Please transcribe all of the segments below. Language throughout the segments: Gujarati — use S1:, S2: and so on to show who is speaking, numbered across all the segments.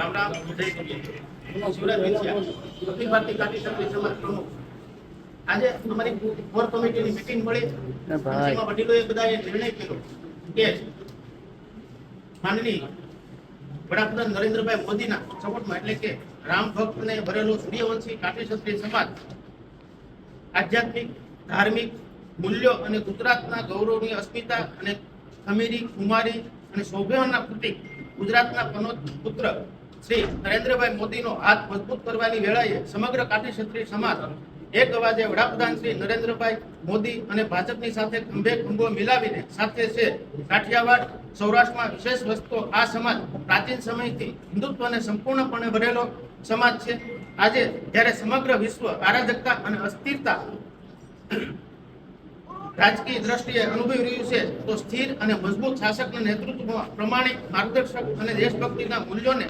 S1: રામ રામ જય ગુરુ શિવરાજ વિછિયા અખિલ ભારતીય કાઠી ક્ષત્રિય સમાજ પ્રમુખ. આજે અમારી કોર કમિટીની મીટિંગ મળી.
S2: ભાઈ.
S1: વડીલોએ બધાએ નિર્ણય કર્યો કે માનની વડાપ્રધાન નરેન્દ્રભાઈ મોદીના સપોર્ટમાં એટલે કે રામ ભક્તને ભરેલો સૂર્યવંશી કાઠી ક્ષત્રિય સમાજ આધ્યાત્મિક ધાર્મિક મૂલ્યો અને ગુજરાતના ગૌરવની અસ્મિતા અને અમીરી કુમારી અને સૌભાગ્યના પ્રતિક ગુજરાતના કનોજ પુત્ર શ્રી નરેન્દ્રભાઈ મોદીનો હાથ મજબૂત કરવાની વેળાએ સમગ્ર કાઠી ક્ષત્રિય સમાજ એક અવાજે વડાપ્રધાન શ્રી નરેન્દ્રભાઈ મોદી અને ભાજપની સાથે ખંભે ખંભો મિલાવીને સાથે છે કાઠિયાવાડ સૌરાષ્ટ્રમાં વિશેષ વસ્તુ, આ સમાજ પ્રાચીન સમયથી હિન્દુત્વને સંપૂર્ણપણે ભરેલો સમાજ છે. આજે જ્યારે સમગ્ર વિશ્વ અરાજકતા અને અસ્થિરતા રાજકીય દ્રષ્ટિએ અનુભવી રહ્યું છે, તો સ્થિર અને મજબૂત શાસકના નેતૃત્વમાં પ્રમાણિક માર્ગદર્શક અને દેશભક્તિના મૂલ્યોને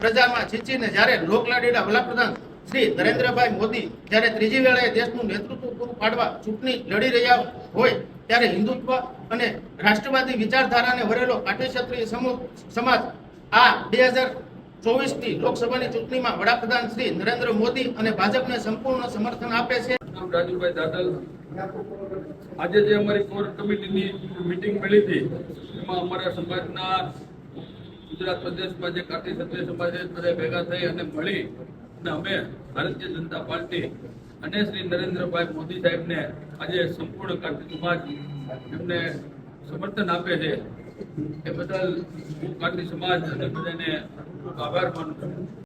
S1: પ્રજામાં છીંચીને જ્યારે લોકલાડીના વડાપ્રધાન શ્રી નરેન્દ્રભાઈ મોદી જ્યારે ત્રીજી વેળાએ દેશનું નેતૃત્વ પૂરું પાડવા ચૂંટણી લડી રહ્યા હોય ત્યારે હિન્દુત્વ અને રાષ્ટ્રવાદી વિચારધારાને વરેલો કાઠી સમૂહ સમાજ આ બે હજાર ચોવીસની લોકસભાની ચૂંટણીમાં વડાપ્રધાન શ્રી નરેન્દ્ર મોદી અને ભાજપને સંપૂર્ણ સમર્થન આપે છે.
S3: રાજુભાઈ દાદલ. આજે જે અમારી કોર કમિટીની મીટિંગ મળી હતી, એમાં અમારા સમાજના ગુજરાત પ્રદેશમાં જે કાઠી ક્ષત્રિય સમાજ બધા ભેગા થઈ અને મળી અને અમે ભારતીય જનતા પાર્ટી અને શ્રી નરેન્દ્રભાઈ મોદી સાહેબને આજે સંપૂર્ણ કાઠી સમાજ એમને સમર્થન આપે છે. એ બદલ હું કાઠી સમાજ અને બધાને ખૂબ આભાર માનું છું.